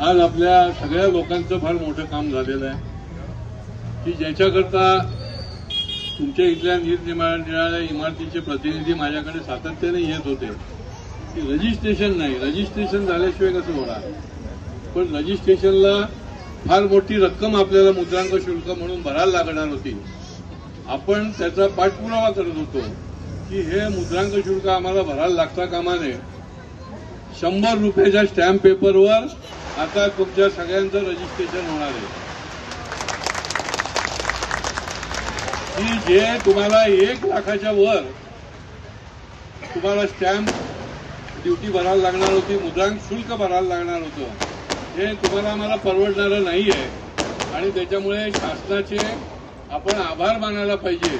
आज आपल्या सगळ्या लोकांचं फार मोठं काम झालेलं आहे. की ज्याच्याकरता तुमच्या इथल्या निरनिराळ्या इमारतीचे प्रतिनिधी माझ्याकडे सातत्याने येत होते. की रजिस्ट्रेशन नाही. रजिस्ट्रेशन झाल्याशिवाय कसं होणार? पण रजिस्ट्रेशनला फार मोठी रक्कम आपल्याला मुद्रांक शुल्क म्हणून भरायला लागणार होती. आपण त्याचा पाठपुरावा करत होतो की हे मुद्रांक शुल्क आम्हाला भरायला लागता कामा नये. शंभर रुपयाच्या स्टॅम्प पेपरवर आता तुमच्या सगळ्यांचं रजिस्ट्रेशन होणार आहे. की जे तुम्हाला एक लाखाच्या वर तुम्हाला स्टॅम्प ड्युटी भरायला लागणार होती मुद्रांक शुल्क भरायला लागणार होतं हे तुम्हाला आम्हाला परवडणारं नाही आहे आणि त्याच्यामुळे शासनाचे आपण आभार मानायला पाहिजे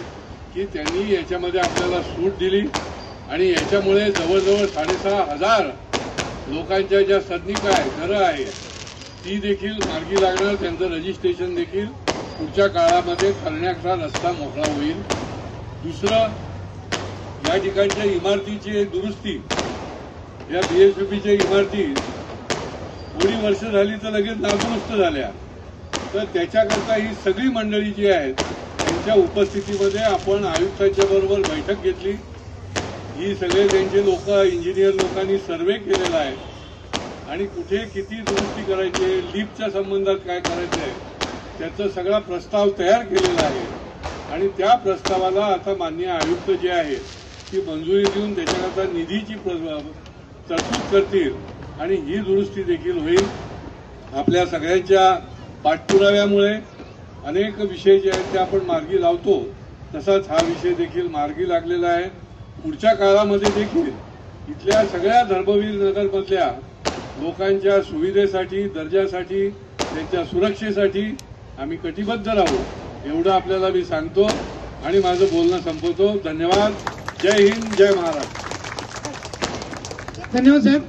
की त्यांनी याच्यामध्ये आपल्याला सूट दिली. आणि याच्यामुळे जवळजवळ साडेसहा हजार लोकांच्या ज्या सदनिका आहे घरं आहे ती देखील मार्गी लागणार त्यांचं रजिस्ट्रेशन देखील पुढच्या काळामध्ये करण्याचा रस्ता मोकळा होईल. दुसरं या ठिकाणच्या इमारतीची दुरुस्ती या बीएसपीच्या इमारती थोडी वर्ष झाली तर लगेच नादुरुस्त झाल्या. तर त्याच्याकरता ही सगळी मंडळी जी आहेत त्यांच्या उपस्थितीमध्ये आपण आयुक्तांच्या बरोबर बैठक घेतली. ही सगळे त्यांचे लोक इंजिनियर लोकांनी सर्वे केलेला आहे. आणि कुठे किती दुरुस्ती करायची आहे लिफ्टच्या संबंधात काय करायचं आहे त्याचा सगळा प्रस्ताव तयार केलेला आहे. आणि त्या प्रस्तावाला आता मान्य आयुक्त जे आहे ती मंजुरी देऊन त्याच्याकरता निधीची प्र- तरतूद करतील. आणि ही दुरुस्ती देखील होईल. आपल्या सगळ्यांच्या पाठपुराव्यामुळे अनेक विषय जे आहेत ते आपण मार्गी लावतो. तसाच हा विषय देखील मार्गी लागलेला आहे. पुढच्या काळामध्ये देखील इथल्या सगळ्या धर्मवीर नगरमधल्या लोकांच्या सुविधेसाठी दर्जासाठी त्यांच्या सुरक्षेसाठी आम्ही कटिबद्ध राहू एवढं आपल्याला मी सांगतो आणि माझं बोलणं संपवतो. धन्यवाद. जय हिंद जय महाराष्ट्र. धन्यवाद साहेब.